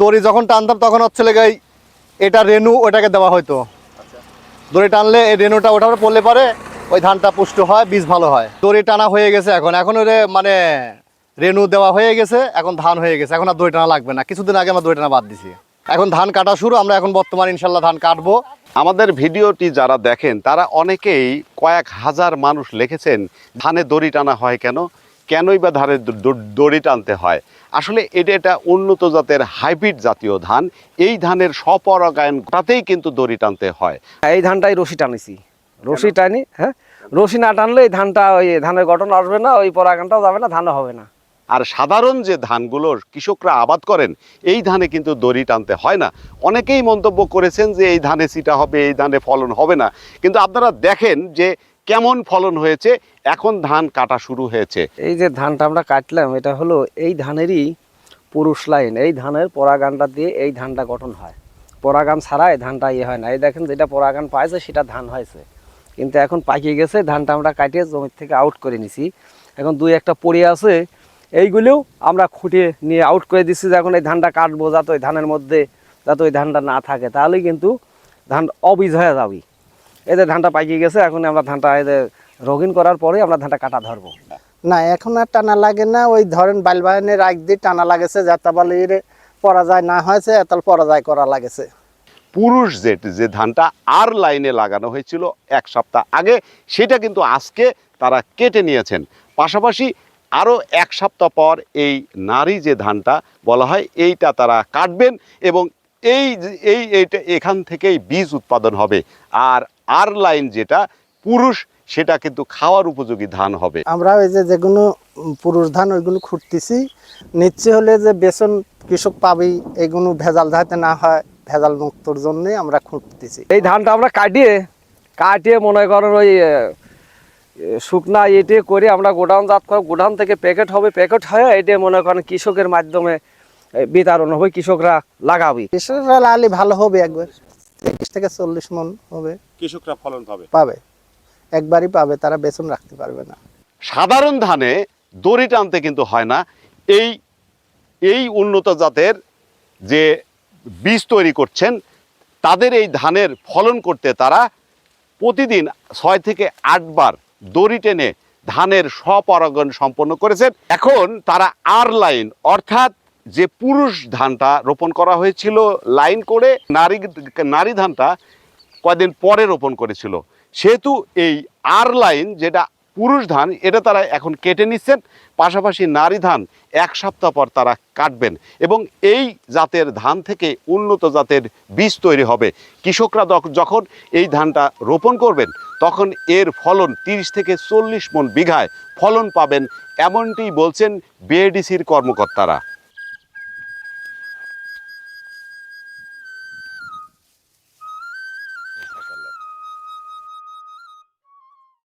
দড়ি যখন টানতাম তখন হচ্ছে লেগে এটা রেনু ওটাকে দেওয়া হয়তো দড়ি টানলে এই রেনুটা ওঠার উপর পড়লে পরে ওই ধানটা পুষ্ট হয় বীজ ভালো হয়। দড়ি টানা হয়ে গেছে এখন। এখন ওরে মানে রেনু দেওয়া হয়ে গেছে এখন ধান হয়ে গেছে। এখন আর দড়ি টানা লাগবে না। কিছুদিন আগে আমরা দড়ি টানা বাদ দিছি। এখন ধান কাটা শুরু আমরা এখন বর্তমান ইনশাল্লাহ ধান কাটবো। আমাদের ভিডিওটি যারা দেখেন তারা অনেকেই কয়েক হাজার মানুষ লিখেছেন ধানে দড়ি টানা হয় কেন? কেনই বা ধারে দ- দড়ি টানতে হয়? আসলে এটা এটা উন্নত জাতের হাইব্রিড জাতীয় ধান। এই ধানের স্বপরাগায়ন তাতেই কিন্তু দড়ি টানতে হয়। এই ধানটাই রশি টানিছি। রশি টানি হ্যাঁ? রশি না টানলে এই ধানটা ওই ধানের গঠন আসবে না ওই পরাগানটাও যাবে না ধানও হবে না। আর সাধারণ যে ধানগুলোর কৃষকরা আবাদ করেন এই ধানে কিন্তু দড়ি টানতে হয় না। অনেকেই মন্তব্য করেছেন যে এই ধানে সিটা হবে এই ধানে ফলন হবে না। কিন্তু আপনারা দেখেন যে কেমন ফলন হয়েছে? এখন ধান কাটা শুরু হয়েছে। এই যে ধানটা আমরা কাটলাম, এটা হলো এই ধানেরই পুরুষ লাইন। এই ধানের পরাগানটা দিয়ে এই ধানটা গঠন হয়। পরাগান ছাড়া এই ধানটা ইয়ে হয় না। এই দেখেন যেটা পরাগান পাইছে, সেটা ধান হয়েছে। কিন্তু এখন পাকিয়ে গেছে, ধানটা আমরা কাটিয়ে জমির থেকে আউট করে নিছি। এখন দুই একটা পড়ে আছে, এইগুলিও আমরা খুঁটিয়ে নিয়ে আউট করে দিচ্ছি যে এখন এই ধানটা কাটবো যাতে ওই ধানের মধ্যে, যাতে ওই ধানটা না থাকে। তাহলেই কিন্তু ধান অবীজ হয়ে যাবে। এদের ধানটা পাকিয়ে গেছে এখন আমরা ধানটা এদের রোগিন করার পরে আমরা ধানটা কাটা ধরবো। না এখন আর টানা লাগে না ওই ধরেন বাইলবাহিনীর রাগ দিয়ে টানা লাগেছে যাতাবালির পরাজয় না হয়েছে এতাল পরাজয় করা লাগেছে। পুরুষ জেট যে ধানটা আর লাইনে লাগানো হয়েছিল এক সপ্তাহ আগে সেটা কিন্তু আজকে তারা কেটে নিয়েছেন। পাশাপাশি আরও এক সপ্তাহ পর এই নারী যে ধানটা বলা হয় এইটা তারা কাটবেন এবং এই যে- এই এইটা এখান থেকেই বীজ উৎপাদন হবে। আর আর লাইন যেটা পুরুষ সেটা কিন্তু খাওয়ার উপযোগী ধান হবে। আমরা ওই যে যেগুলো পুরুষ ধান ওইগুলো খুঁড়তেছি। নিচ্ছে হলে যে বেসন কৃষক পাবেই এগুলো ভেজাল যাতে না হয় ভেজাল মুক্তর জন্যে আমরা খুঁড়তেছি। এই ধানটা আমরা কাটিয়ে কাটিয়ে মনে করেন ওই শুকনা এটে করে আমরা গোডাউন জাত করব গোডাউন থেকে প্যাকেট হবে প্যাকেট হয়ে এটা মনে করেন কৃষকের মাধ্যমে বিতরণ হবে কৃষকরা লাগাবে। কৃষকরা লাগালে ভালো হবে একবার। তিরিশ থেকে চল্লিশ মন হবে। কৃষকরা ফলন পাবে। পাবে। একবারই পাবে তারা বেসন রাখতে পারবে না। সাধারণ ধানে দড়ি টানতে কিন্তু হয় না। এই এই উন্নত জাতের যে বীজ তৈরি করছেন তাদের এই ধানের ফলন করতে তারা প্রতিদিন ছয় থেকে আটবার দড়ি টেনে ধানের স্বপরাগণ সম্পন্ন করেছেন। এখন তারা আর লাইন অর্থাৎ যে পুরুষ ধানটা রোপণ করা হয়েছিল, লাইন করে নারী নারী ধানটা কয়দিন পরে রোপণ করেছিল। সেহেতু এই আর লাইন যেটা পুরুষ ধান, এটা তারা এখন কেটে নিচ্ছেন। পাশাপাশি নারী ধান এক সপ্তাহ পর তারা কাটবেন এবং এই জাতের ধান থেকে উন্নত জাতের বীজ তৈরি হবে। কৃষকরা যখন এই ধানটা রোপণ করবেন, তখন এর ফলন তিরিশ থেকে চল্লিশ মন বিঘায় ফলন পাবেন, এমনটি বলছেন বিএডিসির কর্মকর্তারা।